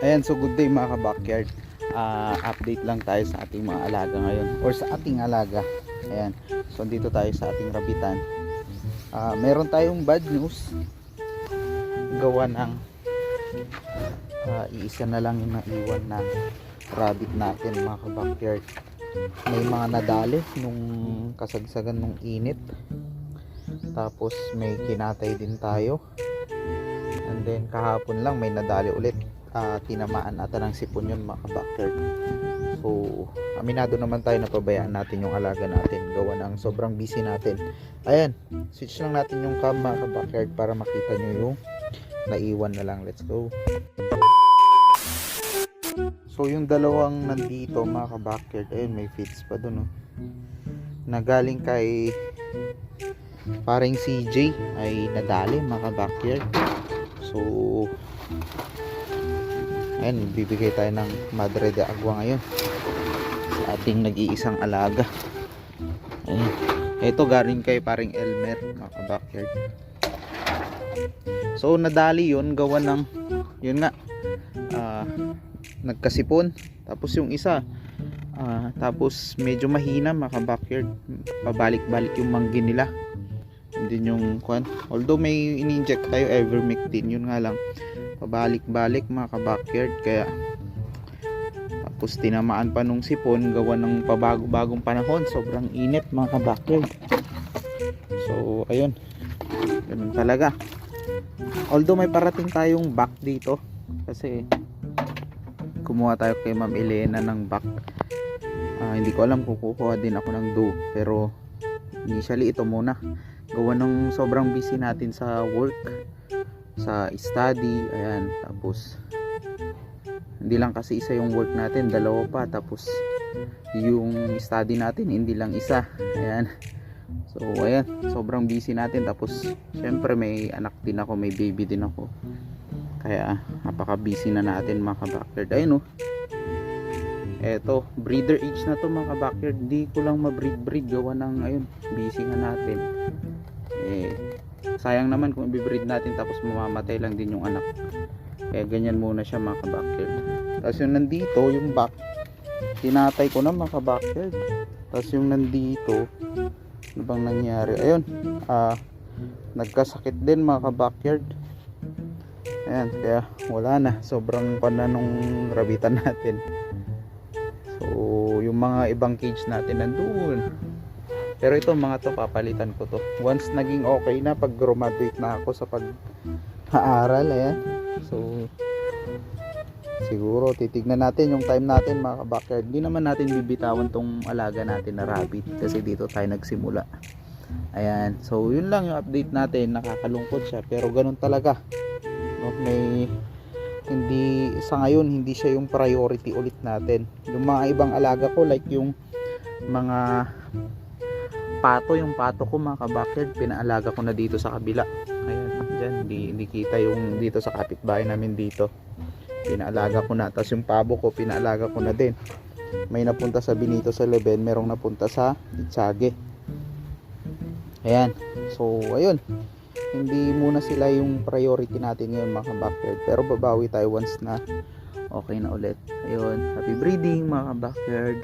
Ayan, so good day mga ka-backyard. Ah, update lang tayo sa ating mga alaga ngayon or sa ating alaga. Ayan. So dito tayo sa ating rabitan. Ah, meron tayong bad news. Gawa ng ah, iisa na lang yung naiwan na rabbit natin mga ka-backyard. May mga nadali nung kasagsagan nung init. Tapos may kinatay din tayo. And then kahapon lang may nadali ulit. Ah, tinamaan ata ng sipon yun mga ka-backyard. So, aminado naman tayo na pabayaan natin yung alaga natin. Gawa ng sobrang busy natin. Ayan, switch lang natin yung cam mga ka-backyard para makita nyo yung naiwan na lang. Let's go. So, yung dalawang nandito mga ka-backyard, ayun, may feeds pa dun. Oh. Nagaling kay paring CJ ay nadali mga ka-backyard. So, Ayan, bibigay tayo ng Madre de Agua ngayon sa ating nag-iisang alaga. Ayan. Ito galing kay paring Elmer, mga backyard. So, nadali yun, gawa ng, yun nga, ah, nagkasipon. Tapos yung isa, ah, tapos medyo mahina, mga backyard. Pabalik-balik yung manggi nila. Hindi yung, kwan. Although may in-inject tayo, Evermectin, yun nga lang pabalik-balik mga ka-backyard. Kaya tapos tinamaan pa nung sipon gawa ng pabago-bagong panahon. Sobrang init mga ka-backyard. So ayun. Ganun talaga. Although may parating tayong back dito kasi kumuha tayo kay ma'am Elena ng back. Ah, hindi ko alam kung kukuha din ako ng do pero initially ito muna. Gawa ng sobrang busy natin sa work sa study ayan tapos hindi lang kasi isa yung work natin dalawa pa tapos yung study natin hindi lang isa ayan. So ayan sobrang busy natin tapos syempre may anak din ako may baby din ako. Kaya napaka busy na natin mga ka-backyard. Ayun oh. Eto breeder age na to mga ka-backyard. Di ko lang ma-breed breed gawa ng ayun busy nga natin. Eh sayang naman kung i-breed natin tapos mamamatay lang din yung anak. Kaya ganyan muna siya mga ka-backyard. Tapos yung nandito yung back tinatay ko na mga ka-backyard. Tapos yung nandito ano bang nangyari? Ayun ah nagkasakit din mga ka-backyard. Ayan kaya wala na. Sobrang pana nung rabitan natin. So yung mga ibang cage natin nandun pero ito mga to papalitan ko to. Once naging okay na pag graduate na ako sa pag-aaral ayan. So siguro titignan natin yung time natin mga backyard. Hindi naman natin bibitawan tong alaga natin na rabbit kasi dito tayo nagsimula. Ayan. So yun lang yung update natin. Nakakalungkot siya pero ganun talaga. No, may hindi sa ngayon hindi siya yung priority ulit natin. Yung mga ibang alaga ko like yung mga pato yung pato ko mga kabakid pinaalaga ko na dito sa kabila. Ayan dyan hindi, hindi kita yung dito sa kapitbahay namin dito. Pinaalaga ko na tapos yung pabo ko pinaalaga ko na din. May napunta sa Benito sa Leben merong napunta sa Itsage. Ayan so ayun. Hindi muna sila yung priority natin ngayon mga backyard pero babawi tayo once na okay na ulit. Ayun happy breeding mga backyard